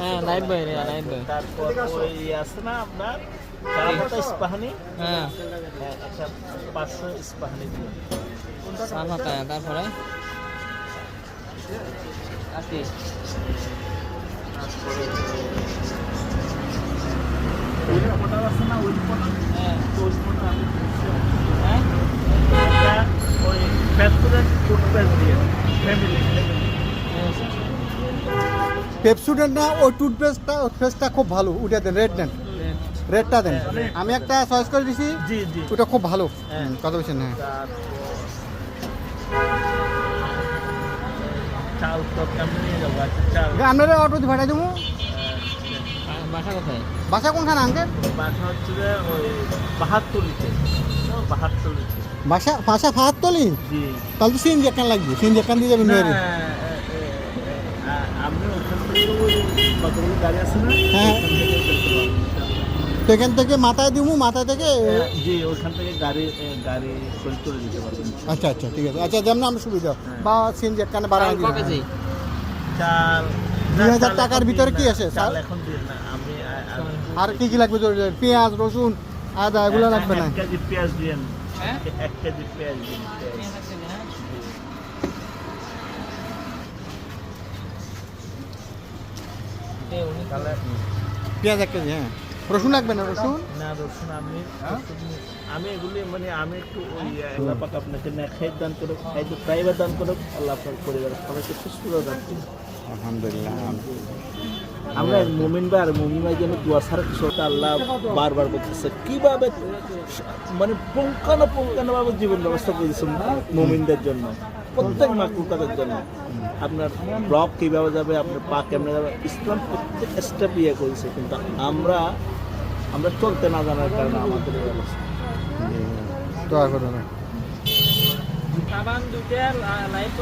হ্যাঁ লাইট বয় রে লাইট বয় তারপর ওই আছে না আপনার চারাপাতা ইস্পাহানি হ্যাঁ হ্যাঁ, একটা পাঁচশো ইস্পাহানি দিয়ে চা পাতা তারপরে আশি তারপরে ওই ফোটা আছে না ওই ফোটা হ্যাঁ ওই ফোটা আমি দিচ্ছি। হ্যাঁ একটা ওই প্যাথুরের টুথপেস্ট দিয়ে ফ্যামিলি পেপসুডের না ওই টুথপেস্টটা পেস্টটা খুব ভালো। ওটা দেন রেড দেন। রেডটা দেন। আমি একটা চয়েস করে দিছি। ওটা খুব ভালো। হ্যাঁ। কথা বলছেন হ্যাঁ। আপনারা অটো ভাড়া দেবো। বাসা কোথায়? বাসা কোনখানে আঙ্কেল বাসা হচ্ছে যে ওই বাহাত্তরিতে। বাহাত্তরিতে। বাসা বাসা ফাহাত তলি জি। তাহলে তো সিএনজি একখান লাগবে। সিএনজি একখান দিয়ে যাবেন না, মেয়েরে এ, এ, এ, আপনি ওখান থেকে ওই কতগুলো গাড়ি আছে না? হ্যাঁ। তো এখান থেকে মাথায় দিব মাথায় থেকে হ্যাঁ, জি ওখান থেকে গাড়ি গাড়ি করে করে দিতে পারবেন আচ্ছা আচ্ছা ঠিক আছে। আচ্ছা যেমন আমরা সুবিধা। হ্যাঁ। বা সিএনজি একখানে বাড়া চাল দুই হাজার টাকার ভিতরে কি আছে? চাল? এখন দিন না। আমি আর কি কি লাগবে জরুরি পেঁয়াজ রসুন আদা এগুলো লাগবে না? এক কেজি পেঁয়াজ দিন হ্যাঁ? এক কেজি পেঁয়াজ দিন পেঁয়াজ। এক কেজি, হ্যাঁ? হ্যাঁ রসুন লাগবে না রসুন না রসুন আমি হ্যাঁ? আমি এগুলি মানে আমি একটু ওই আল্লাহ পাক আপনাকে না দান করুক খাদ্য প্রাইভেট দান করুক আল্লাহ আপনার পরিবারের সবাইকে সুস্থ দান করুক আলহামদুলিল্লাহ আমরা মুমিন ভাই আর মুমিন ভাই যেন দুয়া ছাড়া কিছু আল্লাহ বারবার বলতেছে কীভাবে মানে পুঙ্খানো পুঙ্খানো ভাবে জীবন ব্যবস্থা করেছে মুমিনদের জন্য প্রত্যেক মাকলুকাতের জন্য। আপনার ব্লক কীভাবে যাবে আপনার পা কেমনে যাবে ইসলাম প্রত্যেক স্টেপ ইয়ে করেছে কিন্তু আমরা আমরা চলতে না জানার কারণে আমাদের তো না। সাবান দুইটা লাইট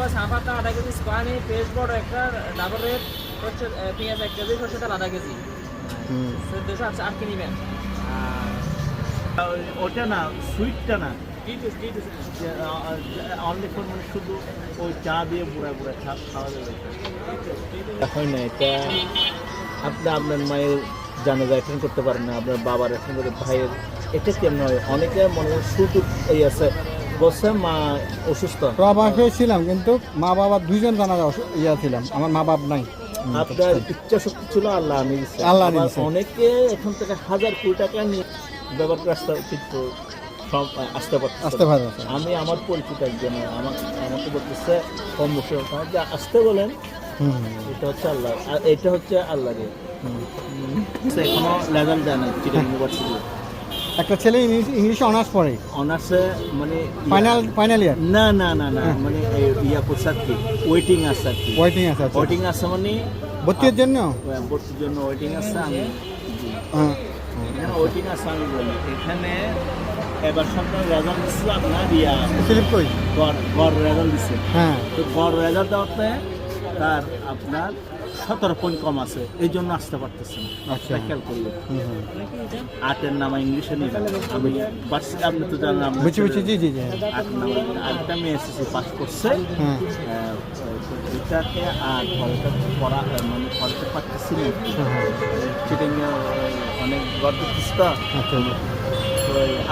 আধা কেজি স্পানি পেস্ট বোর্ড একটা ডাবল রেড হচ্ছে পেঁয়াজ এক কেজি সরষে তেল আধা কেজি। হুম। দুশো আট আটকে নিবেন ওটা না সুইটটা না। ডিটেলস ডিটেলস অনলি ফর শুধু ওই চা দিয়ে বুড়া বুড়া চা খাওয়া হয় না এটা আপনি আপনার মায়ের জানাজা অ্যাটেন্ড করতে পারেন না আপনার বাবার অ্যাটেন্ড করতে ভাইয়ের। এটা কেমন হয়? অনেকে মনে হয় শুধু এই আছে। বসে মা অসুস্থ। প্রবাসে ছিলাম কিন্তু মা বাবা দুইজন জানা ইয়া ছিলাম আমার মা বাপ নাই। আপনার ইচ্ছা শক্তি ছিল আল্লাহ আমি আল্লাহ। অনেকে এখন থেকে হাজার কোটি টাকা নিয়ে ব্যবহার করে আসতে কিন্তু আসতে পারতেছে আসতে। পারে আমি আমার পরিচিত একজন আমার আমাকে বলতেছে কম বসে যে আসতে বলেন এটা হচ্ছে আল্লাহ। আর এটা হচ্ছে আল্লাহ রে। হুম। এখনও লেভেল দেয় না চিটাং ইউনিভার্সিটি একটা ছেলে ইংলিশ অনার্স পড়ে। অনার্সে মানে ফাইনাল ফাইনাল ইয়ার না না না না হ্যাঁ। মানে ইয়া করছে আর কি ওয়েটিং আছে আর কি। ওয়েটিং আছে আচ্ছা। ওয়েটিং আছে মানে ভর্তির জন্য? আহ, ভর্তির জন্য ওয়েটিং আছে আমি হ্যাঁ। ওয়েটিং আছে আমি বলি এখানে এবার সন্তান রেজাল্ট দিচ্ছে আপনার ইয়া স্লিপ কই? গড় গড় রেজাল্ট দিচ্ছে হ্যাঁ। তো গড় রেজাল্ট দেওয়াতে তার আপনার সতেরো পয়েন্ট কম আছে এই জন্য আসতে পারতেছে না। আচ্ছা। খেয়াল করলে। আটের নামা ইংলিশে নিয়ে আমি বার্ষিক আপনি তো জানেন আমরা বুঝছি বুঝছি। জি জি জি। আট নামা আটটা মেয়ে এসেছি পাস করছে। হ্যাঁ। এটাকে আর ঘরেটা পড়া মানে পড়াতে পারতেছি না। হ্যাঁ, হ্যাঁ। চিটিং অনেক গর্ব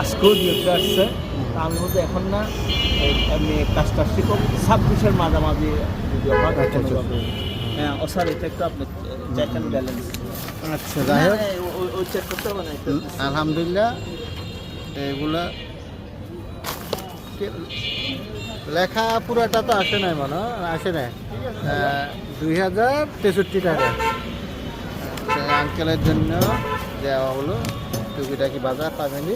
আজকেও আসছে। আমি বলতে এখন না আমি কাজটা শিখব ছাব্বিশের মাঝামাঝি যদি হয় আচ্ছা, আচ্ছা। হ্যাঁ ও স্যার এটা একটু আপনি চেক অ্যান্ড ব্যালেন্স আচ্ছা যাই হোক। চেক করতে হবে না আলহামদুলিল্লাহ এগুলা লেখা পুরোটা তো আসে নাই মনে আসে নাই। দুই হাজার তেষট্টি টাকা। আচ্ছা, আঙ্কেলের জন্য দেওয়া হলো। টুকিটাকি বাজার পাবেনি